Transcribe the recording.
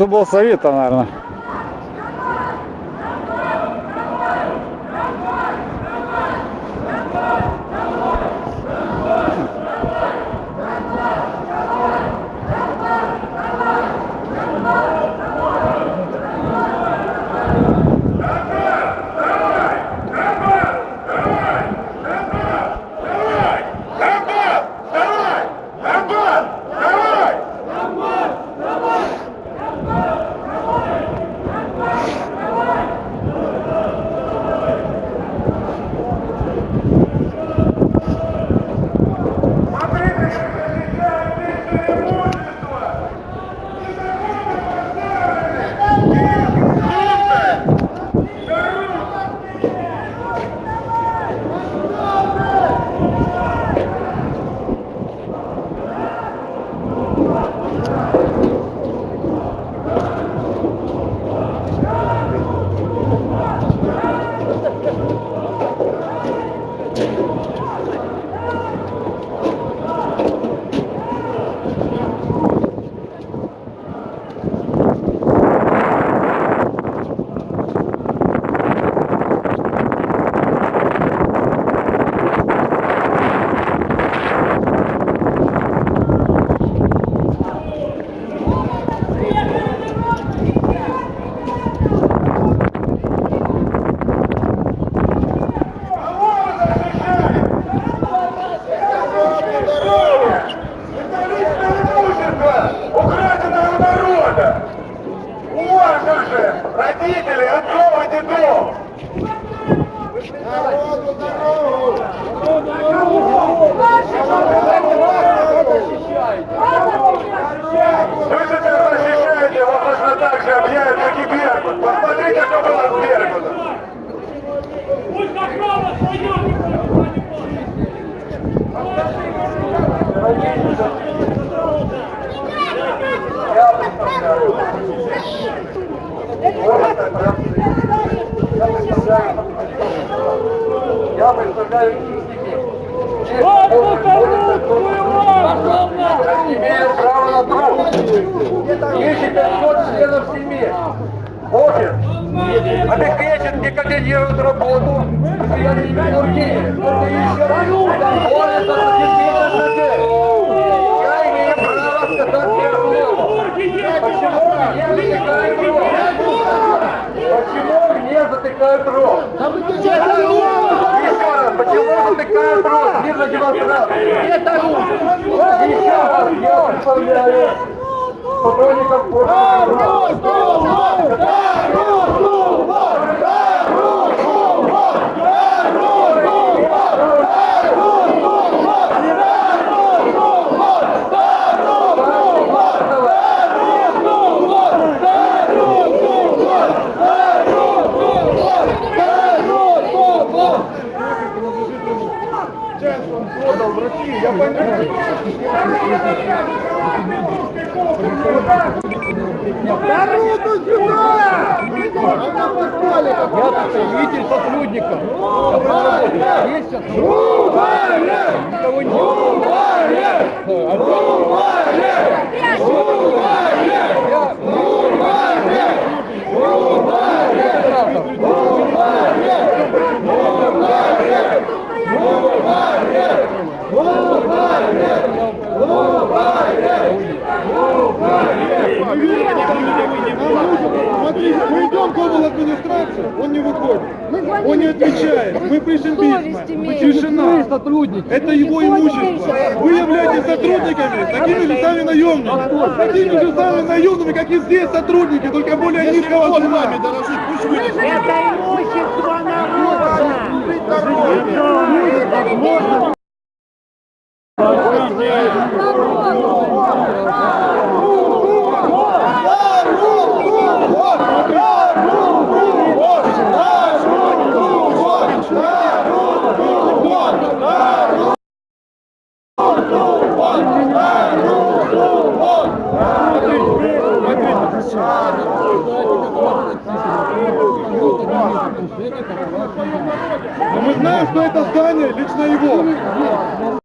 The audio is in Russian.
суболсовета, наверное. Же родители, отцов и дедов! Народу дорогу! Вы Имеют право на труд. 1500 членов семьи. Офис обеспечит и координирует работу предприятий металлургии. Это еще более 130 людей. Я имею право сказать первое слово. Почему мне затыкают рот? Почему мне затыкают рот? Затыкают рот? Мирно демонстрации. Еще раз я представляю сотрудников Я представитель сотрудников. Есть Никого нет. Смотри, мы идем к обл. администрации, он не выходит. Он не отвечает. Мы письма. Тишина. Это его имущество. Вы являетесь сотрудниками, такими же сами наемными. Такими же самыми наемными, как и здесь сотрудники, только более низкого звания. Это имущество народа! Но мы знаем, что это здание лично его.